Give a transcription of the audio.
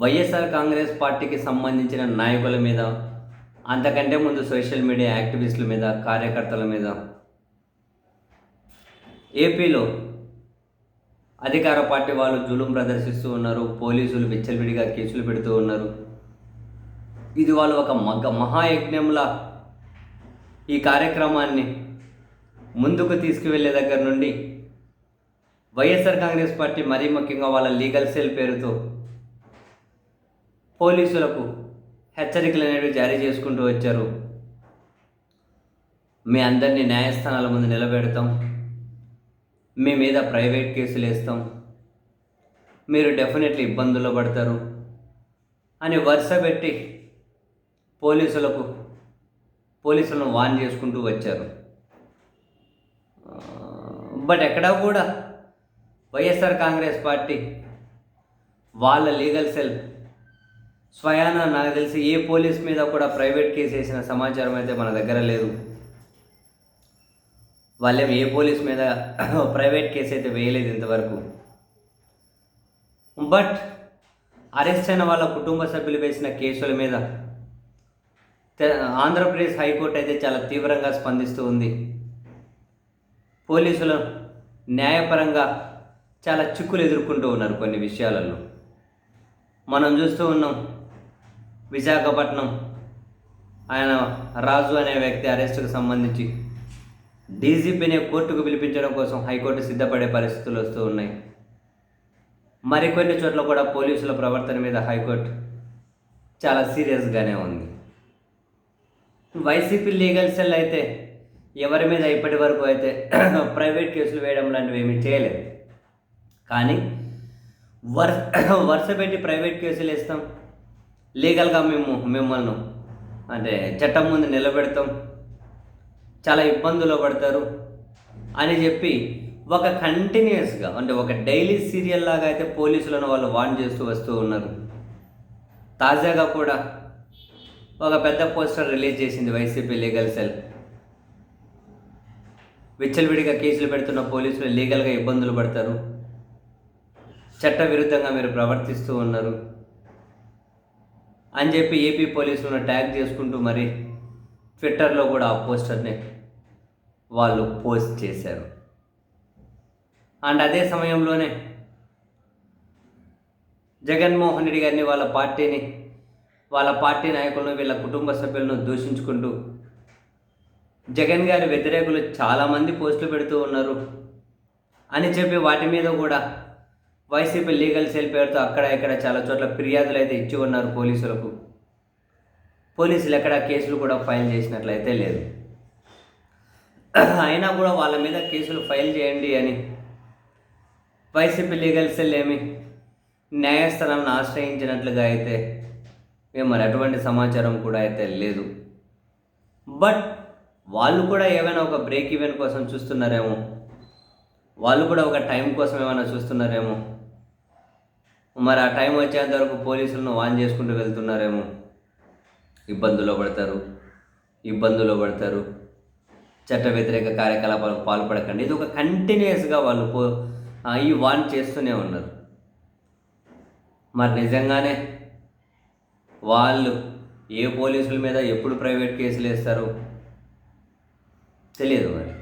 వైఎస్ఆర్ కాంగ్రెస్ పార్టీకి సంబంధించిన నాయకుల మీద అంతకంటే ముందు సోషల్ మీడియా యాక్టివిస్టుల మీద కార్యకర్తల మీద. ఏపీలో అధికార పార్టీ వాళ్ళు జులుం ప్రదర్శిస్తూ ఉన్నారు పోలీసులు విచ్చలవిడిగా కేసులు పెడుతూ ఉన్నారు. ఇది వాళ్ళు ఒక మగ మహాయజ్ఞంలా ఈ కార్యక్రమాన్ని ముందుకు తీసుకువెళ్ళే దగ్గర నుండి వైఎస్ఆర్ కాంగ్రెస్ పార్టీ మరీ ముఖ్యంగా వాళ్ళ లీగల్ సెల్ పేరుతో పోలీసులకు హెచ్చరికలు అనేవి జారీ చేసుకుంటూ వచ్చారు. మీ అందరినీ న్యాయస్థానాల ముందు నిలబెడతాం. మీ మీద ప్రైవేట్ కేసులు వేస్తాం. మీరు డెఫినెట్లీ ఇబ్బందుల్లో పడతారు అని వరుస పెట్టి పోలీసులకు పోలీసులను వాన్ చేసుకుంటూ వచ్చారు. బట్ ఎక్కడా కూడా వైఎస్ఆర్ కాంగ్రెస్ పార్టీ వాళ్ళ లీగల్ సెల్ స్వయాన నాకు తెలిసి ఏ పోలీస్ మీద కూడా ప్రైవేట్ కేసు వేసిన సమాచారం అయితే మన దగ్గర లేదు. వాళ్ళేం ఏ పోలీస్ మీద ప్రైవేట్ కేసు అయితే వేయలేదు ఇంతవరకు. బట్ అరెస్ట్ అయిన వాళ్ళ కుటుంబ సభ్యులు వేసిన కేసుల మీద ఆంధ్రప్రదేశ్ హైకోర్టు అయితే చాలా తీవ్రంగా స్పందిస్తూ ఉంది. పోలీసులు న్యాయపరంగా చాలా చిక్కులు ఎదుర్కొంటూ ఉన్నారు కొన్ని విషయాలలో. మనం చూస్తూ ఉన్నాం విశాఖపట్నం. ఆయన రాజు అనే వ్యక్తి అరెస్టుకు సంబంధించి డీజీపీని కోర్టుకు పిలిపించడం కోసం హైకోర్టు సిద్ధపడే పరిస్థితులు వస్తూ ఉన్నాయి. మరికొన్ని చోట్ల కూడా పోలీసుల ప్రవర్తన మీద హైకోర్టు చాలా సీరియస్గానే ఉంది. వైసీపీ లీగల్ సెల్ అయితే ఎవరి మీద ఇప్పటి వరకు అయితే ప్రైవేట్ కేసులు వేయడం లాంటివి ఏమీ చేయలేదు. కానీ వర్ వరుస పెట్టి ప్రైవేట్ కేసులు ఇస్తాం లీగల్గా మేము మిమ్మల్ని అంటే చట్టం ముందు నిలబెడతాం. చాలా ఇబ్బందులు పడతారు అని చెప్పి ఒక కంటిన్యూస్గా అంటే ఒక డైలీ సీరియల్ లాగా అయితే పోలీసులను వాళ్ళు వాన్ చేస్తూ వస్తూ ఉన్నారు. తాజాగా కూడా ఒక పెద్ద పోస్టర్ రిలీజ్ చేసింది వైసీపీ లీగల్ సెల్. విచ్చలవిడిగా కేసులు పెడుతున్న పోలీసులు లీగల్గా ఇబ్బందులు పడతారు. చట్ట విరుద్ధంగా మీరు ప్రవర్తిస్తూ ఉన్నారు. అని చెప్పి ఏపీ పోలీసులను ట్యాగ్ చేసుకుంటూ మరి ట్విట్టర్లో కూడా ఆ పోస్టర్ని వాళ్ళు పోస్ట్ చేశారు. అండ్ అదే సమయంలోనే జగన్మోహన్ రెడ్డి గారిని వాళ్ళ పార్టీని వాళ్ళ పార్టీ నాయకులను వీళ్ళ కుటుంబ సభ్యులను దూషించుకుంటూ జగన్ గారి వ్యతిరేకులు చాలామంది పోస్టులు పెడుతూ ఉన్నారు అని చెప్పి వాటి మీద కూడా వైసీపీ లీగల్ సెల్ పేరుతో అక్కడ ఇక్కడ చాలా చోట్ల ఫిర్యాదులు అయితే ఇచ్చి ఉన్నారు పోలీసులకు. పోలీసులు ఎక్కడ కేసులు కూడా ఫైల్ చేసినట్లయితే లేదు. అయినా కూడా వాళ్ళ మీద కేసులు ఫైల్ చేయండి అని. వైసీపీ లీగల్ సెల్ ఏమి న్యాయస్థానాన్ని ఆశ్రయించినట్లుగా అయితే ఏం మరి అటువంటి సమాచారం కూడా అయితే లేదు. బట్ వాళ్ళు కూడా ఏమైనా ఒక బ్రేక్ ఈవెన్ కోసం చూస్తున్నారేమో. వాళ్ళు కూడా ఒక టైం కోసం ఏమైనా చూస్తున్నారేమో. మరి ఆ టైం వచ్చేంత వరకు పోలీసులను వాన్ చేసుకుంటూ వెళ్తున్నారేమో. ఇబ్బందుల్లో పడతారు ఇబ్బందుల్లో పడతారు. చట్ట వ్యతిరేక కార్యకలాపాలకు పాల్పడకండి. ఇది ఒక కంటిన్యూస్గా వాళ్ళు పో ఈ వాన్ చేస్తూనే ఉన్నారు. మరి నిజంగానే వాళ్ళు ఏ పోలీసుల మీద ఎప్పుడు ప్రైవేట్ కేసులు వేస్తారు తెలియదు మరి.